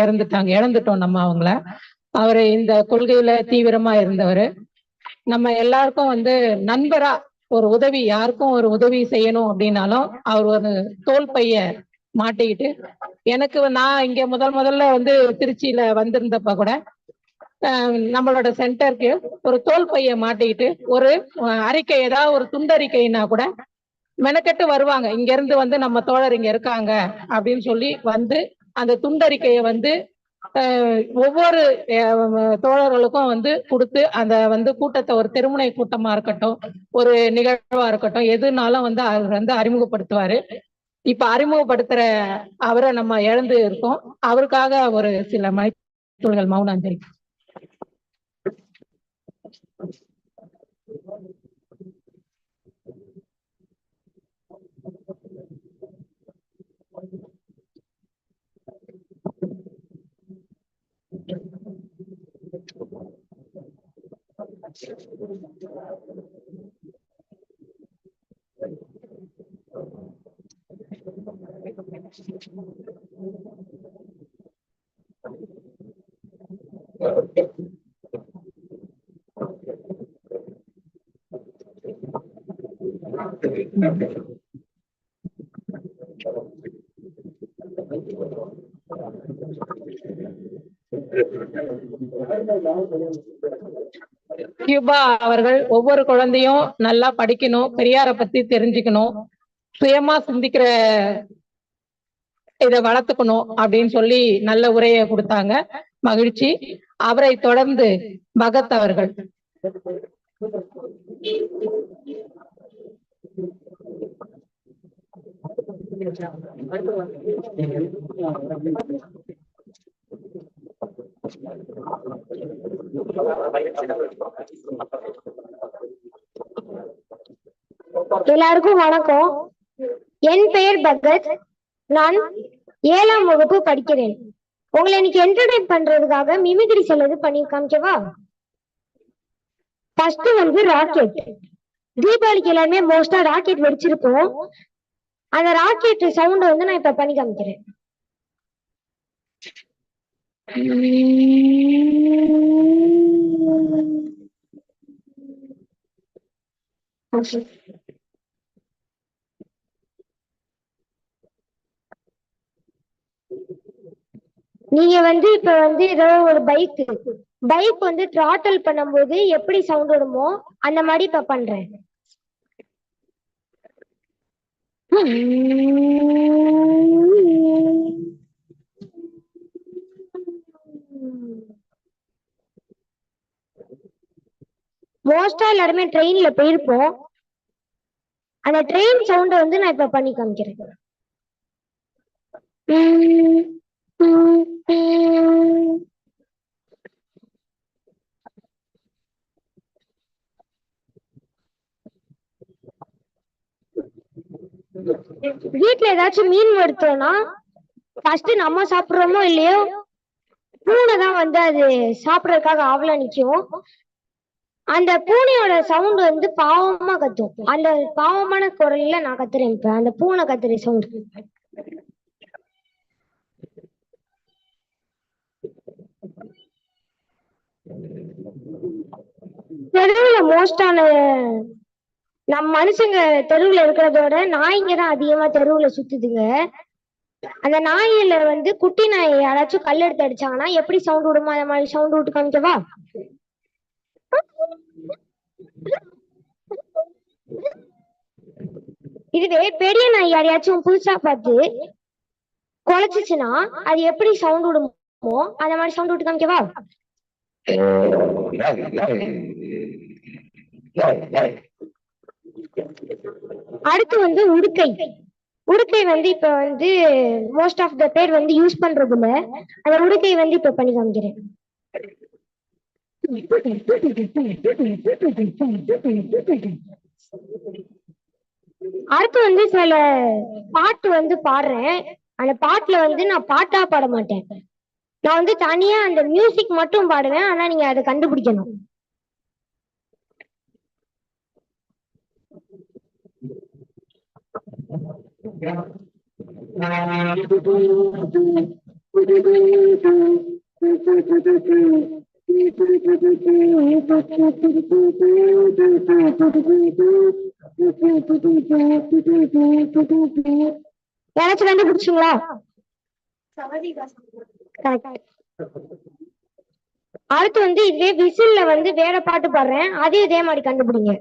இறந்துட்டாங்க இழந்துட்டோம் நம்ம அவங்கள. அவரு இந்த கொள்கையில தீவிரமா இருந்தவர். நம்ம எல்லாருக்கும் வந்து நண்பரா ஒரு உதவி யாருக்கும் ஒரு உதவி செய்யணும் அப்படின்னாலும் அவர் ஒரு தோல் பைய மாட்டிக்கிட்டு எனக்கு நான் இங்க முதல் முதல்ல வந்து திருச்சியில வந்திருந்தப்ப கூட நம்மளோட சென்டருக்கு ஒரு தோல் பைய மாட்டிக்கிட்டு ஒரு அறிக்கை ஏதாவது ஒரு துண்டறிக்கைனா கூட மெனக்கெட்டு வருவாங்க. இங்க இருந்து வந்து நம்ம தோழர் இங்க இருக்காங்க அப்படின்னு சொல்லி வந்து அந்த துண்டறிக்கையை வந்து ஒவ்வொரு தோழர்களுக்கும் வந்து கொடுத்து அந்த வந்து கூட்டத்தை ஒரு தெருமுனை கூட்டமா இருக்கட்டும் ஒரு நிகழ்வா இருக்கட்டும் எதுனாலும் வந்து அவர் வந்து அறிமுகப்படுத்துவாரு. இப்ப அறிமுகப்படுத்துற அவரை நம்ம இழந்து இருக்கோம். அவருக்காக ஒரு சில மணித்துள்கள் மௌன Terima kasih. கியூபா அவர்கள் ஒவ்வொரு குழந்தையும் நல்லா படிக்கணும் பெரியாரை பத்தி தெரிஞ்சுக்கணும் சுயமா சிந்திக்கிற இத வளர்த்துக்கணும் அப்படின்னு சொல்லி நல்ல உரையை கொடுத்தாங்க. மகிழ்ச்சி. அவரை தொடர்ந்து பகத் அவர்கள். எல்லாருக்கும் வணக்கம். என் பெயர் பகத். நான் ஏழாம் வகுப்பு படிக்கிறேன். உங்களை இன்னைக்கு என்டர்டைன் பண்றதுக்காக மிமிகிரி செல்லது பண்ணி காமிக்கவா? ஃபர்ஸ்ட் வந்து ராக்கெட் தீபாவளிக்கு எல்லாருமே மோஸ்டா ராக்கெட் வெடிச்சிருப்போம். அந்த ராக்கெட் சவுண்ட் வந்து நான் இப்ப பண்ணி காமிக்கிறேன். நீங்க வந்து இப்ப வந்து ஏதோ ஒரு பைக் பைக் வந்து த்ராட்டல் பண்ணும்போது எப்படி சவுண்ட் வருமோ அந்த மாதிரி இப்ப பண்றேன். மோஸ்டா எல்லாருமே ட்ரெயின்ல போயிருப்போம். அந்த ட்ரெயின் சவுண்ட வந்து நான் இப்ப பண்ணி காமிக்கிறேன். வீட்டுல ஏதாச்சும் மீன் வறுத்தோம்னா ஃபர்ஸ்ட் நம்ம சாப்பிடுறோமோ இல்லையோ பூனை தான் வந்து அது சாப்பிடறதுக்காக ஆவலா நிக்கும். அந்த பூனையோட சவுண்ட் வந்து பாவமா கத்தும். அந்த பாவமான குரல்ல நான் கத்துறேன் இப்ப. அந்த பூனை கத்துற சவுண்ட் தெருவுல மோஸ்டான நம்ம மனுஷங்க தெருவுல இருக்கிறதோட நாய்ங்க தான் அதிகமா தெருவுல சுத்துதுங்க. அந்த நாயில வந்து குட்டி நாய் யாராச்சும் கல் எடுத்து அடிச்சாங்கன்னா எப்படி சவுண்ட் விடுமோ அந்த மாதிரி சவுண்ட் விட்டு காமிக்கவா? இதுவே பெரிய நாய் யாரையாச்சும் புதுசா பார்த்து குலைச்சிச்சுன்னா அது எப்படி சவுண்ட் விடுமோ அந்த மாதிரி சவுண்ட் விட்டு காமிக்கவா? அடுத்து வந்து உடுக்கை. உடுக்கை வந்து இப்ப வந்து மோஸ்ட் ஆஃப் த பேர் வந்து யூஸ் பண்றது இல்ல அந்த உடுக்கை வந்து இப்ப பண்ணி காமிக்கிறேன். அடுத்து வந்து சில பாட்டு வந்து பாடுறேன். அந்த பாட்டுல வந்து நான் பாட்டா பாட மாட்டேன். நான் வந்து தனியா அந்த மியூசிக் மட்டும் பாடுவேன். ஆனா நீங்க அதை கண்டுபிடிக்கணும். யாராச்சும் கண்டுபிடிச்சிங்களா? அடுத்து வந்து இதே விசில்ல வந்து வேற பாட்டு பாடுறேன். அதே இதே மாதிரி கண்டுபிடிங்க.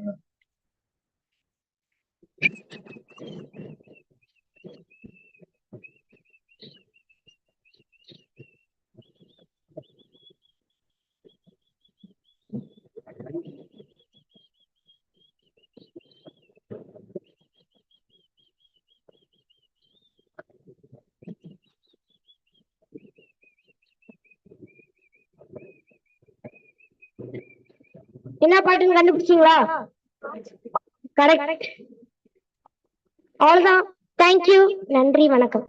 என்ன பாட்டுன்னு கண்டுபிடிச்சீங்களா? கரெக்ட் அவ்வளவுதான். தேங்க்யூ நன்றி வணக்கம்.